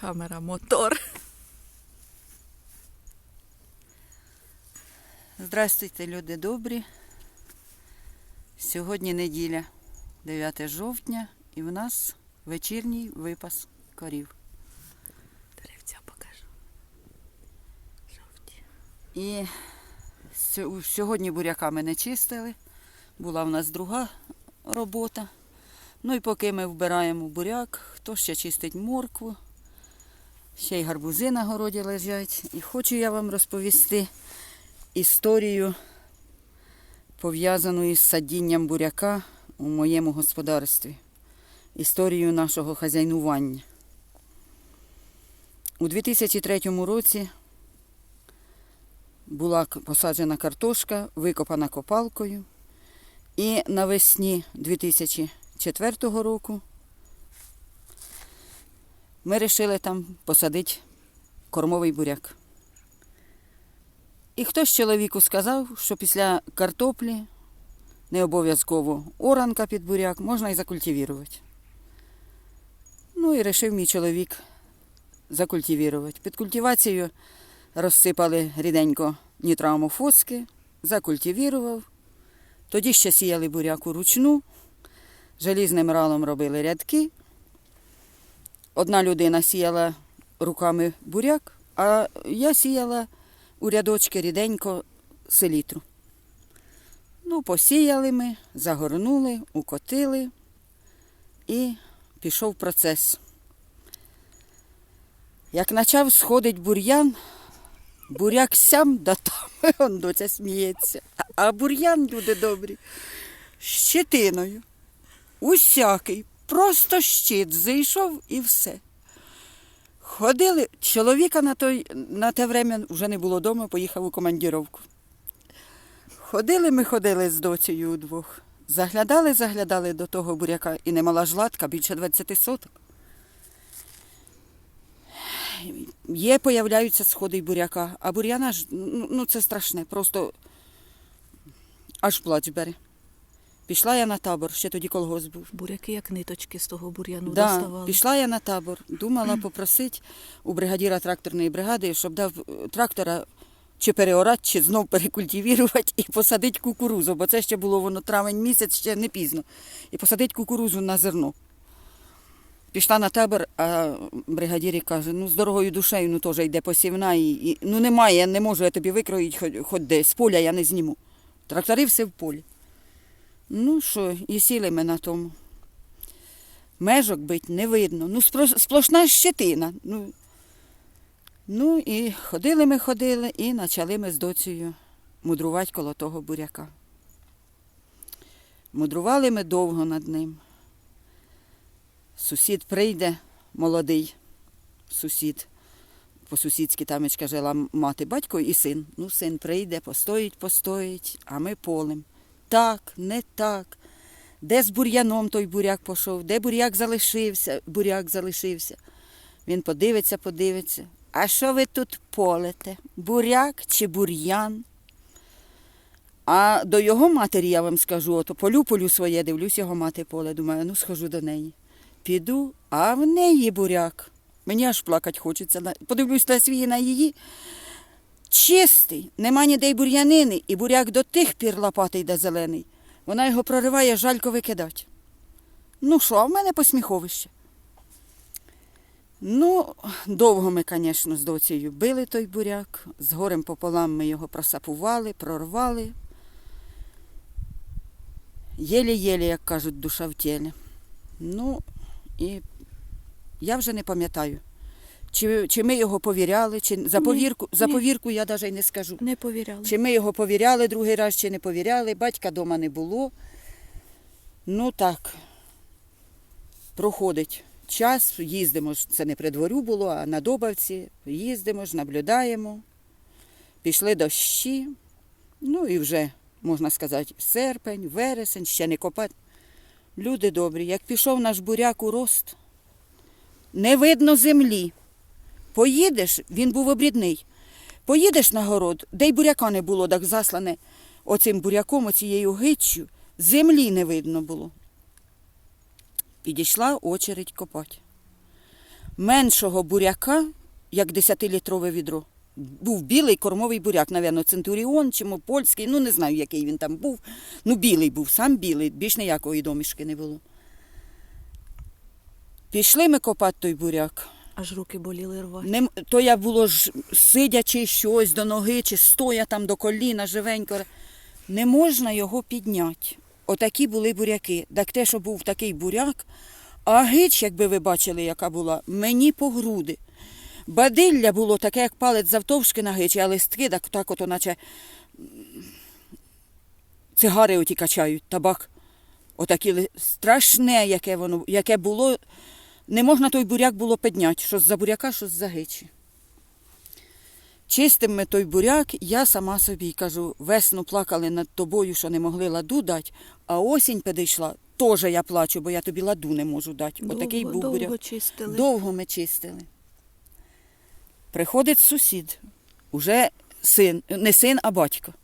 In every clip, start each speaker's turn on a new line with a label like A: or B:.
A: Камера, мотор.
B: Здравствуйте, люди добрі. Сьогодні неділя, 9 жовтня, і в нас вечірній випас корів.
A: Деревця покажу. Жовті.
B: І сьогодні буряка ми не чистили. Була в нас друга робота. Ну і поки ми вбираємо буряк, хто ще чистить моркву, ще й гарбузи на городі лежать. І хочу я вам розповісти історію, пов'язану із садінням буряка у моєму господарстві. Історію нашого хазяйнування. У 2003 році була посаджена картошка, викопана копалкою. І навесні 2004 року ми вирішили там посадити кормовий буряк. І хтось чоловіку сказав, що після картоплі не обов'язково оранка під буряк можна і закультивувати. Ну і вирішив мій чоловік закультивувати. Під культивацією розсипали ріденько нітрамофоски, закультивірував. Тоді ще сіяли буряку ручну, желізним ралом робили рядки. Одна людина сіяла руками буряк, а я сіяла у рядочки ріденько селітру. Ну, посіяли ми, загорнули, укотили і пішов процес. Як почав сходить бур'ян, буряк сям да там, он доця сміється. А- бур'ян, люди добрі, щетиною. Усякий, просто щит зайшов і все. Ходили, чоловіка на, той, на те время вже не було вдома, поїхав у командіровку. Ходили ми ходили з доцею удвох. Заглядали, заглядали до того буряка і немала жлатка, більше 20 соток. Є, появляються сходи буряка, а бур'яна ж, ну ну, це страшне, просто аж плач бере. Пішла я на табор, ще тоді колгосп був.
A: Буряки як ниточки з того бур'яну
B: Да,
A: доставали.
B: пішла я на табор, думала попросити у бригадіра тракторної бригади, щоб дав е, трактора чи переорати, чи знов перекультивірувати і посадити кукурузу, бо це ще було воно травень місяць, ще не пізно. І посадити кукурузу на зерно. Пішла на табор, а бригадір каже, ну з дорогою душею ну теж йде посівна, і, і ну немає, я не можу я тобі викроїти хоч, хоч де, з поля я не зніму. Трактори все в полі. Ну що, і сіли ми на тому. Межок бить не видно. Ну, сплошна щетина. Ну, ну і ходили ми, ходили, і почали ми з доцею мудрувати коло того буряка. Мудрували ми довго над ним. Сусід прийде, молодий сусід. По-сусідськи тамечка жила мати, батько і син. Ну, син прийде, постоїть, постоїть, а ми полем. Так, не так. Де з бур'яном той буряк пішов, де буряк залишився, буряк залишився. Він подивиться, подивиться. А що ви тут полете? Буряк чи бур'ян? А до його матері я вам скажу, ото полю полю своє, дивлюсь його мати поле. Думаю, ну схожу до неї. Піду, а в неї буряк. Мені аж плакать хочеться. Подивлюсь на свій на її. Чистий, нема ніде й бур'янини, і буряк до тих пір лопатий да зелений. Вона його прориває, жалько викидать. Ну що, в мене посміховище. Ну, довго ми, звісно, з доцією били той буряк. З горем пополам ми його просапували, прорвали. Єлі-єлі, як кажуть, душа в тілі. Ну, і я вже не пам'ятаю, чи, чи ми його повіряли, чи за
A: Ні,
B: повірку, за повірку я навіть не скажу.
A: Не повіряли.
B: Чи ми його повіряли другий раз, чи не повіряли. Батька вдома не було. Ну так, проходить час, їздимо ж, це не при дворю було, а на Добавці, їздимо ж, наблюдаємо. Пішли дощі, ну і вже, можна сказати, серпень, вересень, ще не копати. Люди добрі, як пішов наш буряк у рост, не видно землі. Поїдеш, він був обрідний. Поїдеш на город, де й буряка не було, так заслане оцим буряком, оцією гиччю, землі не видно було. Підійшла очередь копати. меншого буряка, як 10-літрове відро. Був білий кормовий буряк, напевно, центуріон чи польський, ну не знаю, який він там був. Ну, білий був, сам білий, більш ніякої домішки не було. Пішли ми копати той буряк.
A: Аж руки боліли рвати.
B: Не, то я було ж сидячи щось до ноги, чи стоя там до коліна живенько. Не можна його підняти. Отакі були буряки. Так те, що був такий буряк, а гич, якби ви бачили, яка була, мені по груди. Бадилля було таке, як палець завтовшки на гичі, а листки так, так ото, наче цигари оті качають, табак. Отакі страшне, яке воно, яке було. Не можна той буряк було підняти, що за буряка, що за гичі. Чистим ми той буряк, я сама собі кажу, весну плакали над тобою, що не могли ладу дати, а осінь підійшла, теж я плачу, бо я тобі ладу не можу дати. Отакий був
A: довго
B: буряк.
A: чистили.
B: Довго ми чистили. Приходить сусід, уже син, не син, а батько.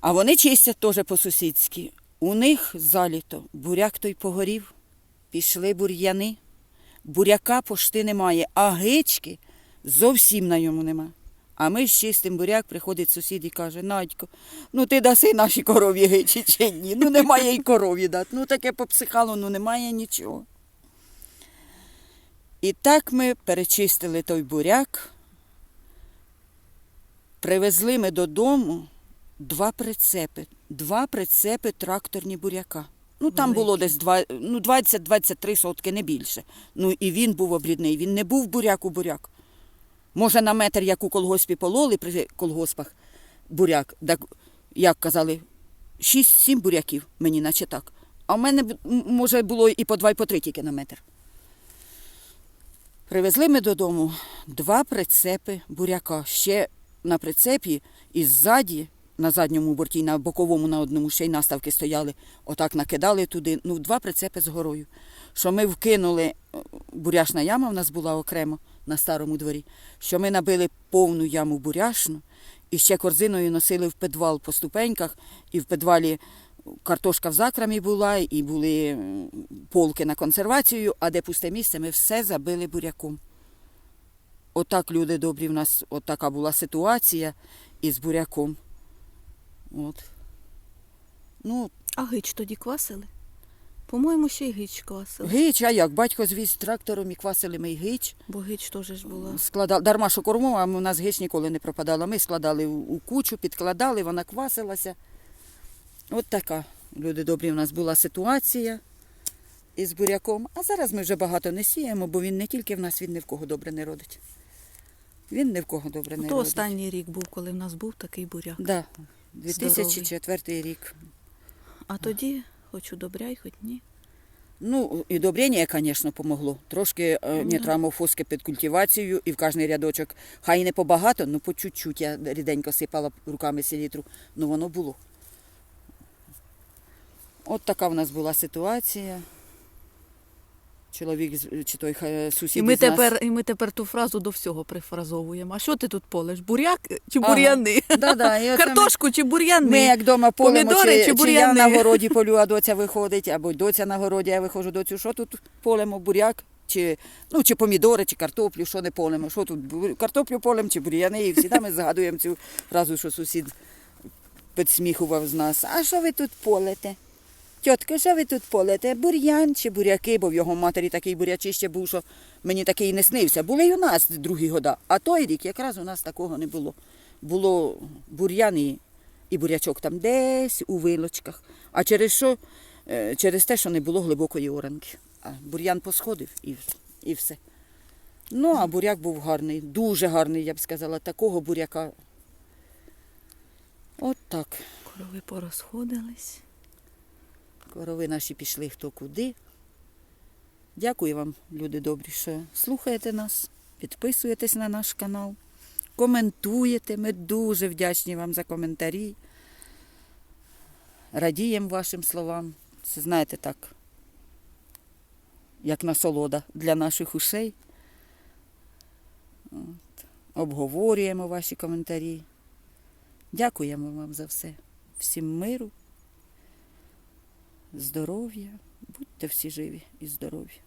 B: А вони чистять теж по-сусідськи. У них заліто буряк той погорів, пішли бур'яни. Буряка пошти немає, а гички зовсім на йому нема. А ми з чистим буряк приходить сусід і каже: Надько, ну ти даси наші корові гичі чи ні? Ну немає й корові дати. Ну таке попсихало, ну немає нічого. І так ми перечистили той буряк, привезли ми додому два прицепи, два прицепи тракторні буряка. Ну там
A: Великі.
B: було десь два, ну, 20-23 сотки, не більше. Ну і він був обрідний, він не був буряк у буряк. Може, на метр, як у колгоспі пололи при колгоспах буряк, так, як казали, 6-7 буряків, мені наче так. А в мене, може, було і по два, і по три тільки на метр. Привезли ми додому два прицепи буряка. Ще на прицепі і ззаді, на задньому борті, на боковому на одному ще й наставки стояли. Отак накидали туди. Ну, два прицепи з горою. Що ми вкинули, е, буряшна яма в нас була окремо на старому дворі, що ми набили повну яму буряшну і ще корзиною носили в підвал по ступеньках, і в підвалі картошка в закрамі була, і були полки на консервацію, а де пусте місце, ми все забили буряком. Отак, люди добрі, в нас от така була ситуація із буряком. От. Ну,
A: А гич тоді квасили? По-моєму, ще й гич квасили.
B: гич, а як? Батько звіз трактором і квасили ми й гич.
A: Бо гич теж ж була.
B: Складали, дарма, що корму, а у нас гич ніколи не пропадала. Ми складали у, кучу, підкладали, вона квасилася. От така, люди добрі, у нас була ситуація із буряком. А зараз ми вже багато не сіємо, бо він не тільки в нас, він ні в кого добре не родить. Він ні в кого добре не
A: То
B: родить.
A: останній рік був, коли в нас був такий буряк.
B: Да, 2004 рік.
A: А тоді, хоч удобряй, хоч ні.
B: Ну, і добрення, звісно, помогло. Трошки е,
A: Ну,
B: нітрамофоски під культивацію і в кожний рядочок. Хай і не побагато, ну по чуть-чуть я ріденько сипала руками селітру, ну воно було. От така в нас була ситуація. Чоловік чи той сусід
A: І ми,
B: із нас-
A: тепер, і ми тепер ту фразу до всього прифразовуємо. А що ти тут полеш? Буряк чи
B: Ага.
A: бур'яни?
B: Да-да, і оце ми-
A: Картошку чи бур'яни?
B: Ми як вдома полемо,
A: Помідори
B: чи,
A: чи
B: чи я
A: бур'яни?
B: на городі полю, а доця виходить, або доця на городі, я виходжу доцю, що тут полемо, буряк, чи, ну, чи помідори, чи картоплю, що не полемо, що тут, бу- картоплю полем, чи бур'яни, і всі ми згадуємо цю фразу, що сусід підсміхував з нас. А що ви тут полете? Тітка, що ви тут полете? Бур'ян чи буряки, бо в його матері такий бурячище був, що мені такий не снився. Були й у нас другі года, а той рік якраз у нас такого не було. Було бур'ян і, і бурячок там десь у вилочках. А через що? Е, Через те, що не було глибокої оранки. А бур'ян посходив і, і все. Ну, а буряк був гарний, дуже гарний, я б сказала, такого буряка. От так.
A: Корови порозходились.
B: Корови наші пішли хто куди. Дякую вам, люди добрі, що слухаєте нас, підписуєтесь на наш канал, коментуєте. Ми дуже вдячні вам за коментарі. Радіємо вашим словам. Це знаєте так, як насолода для наших ушей. От. Обговорюємо ваші коментарі. Дякуємо вам за все. Всім миру здоров'я, будьте всі живі і здорові.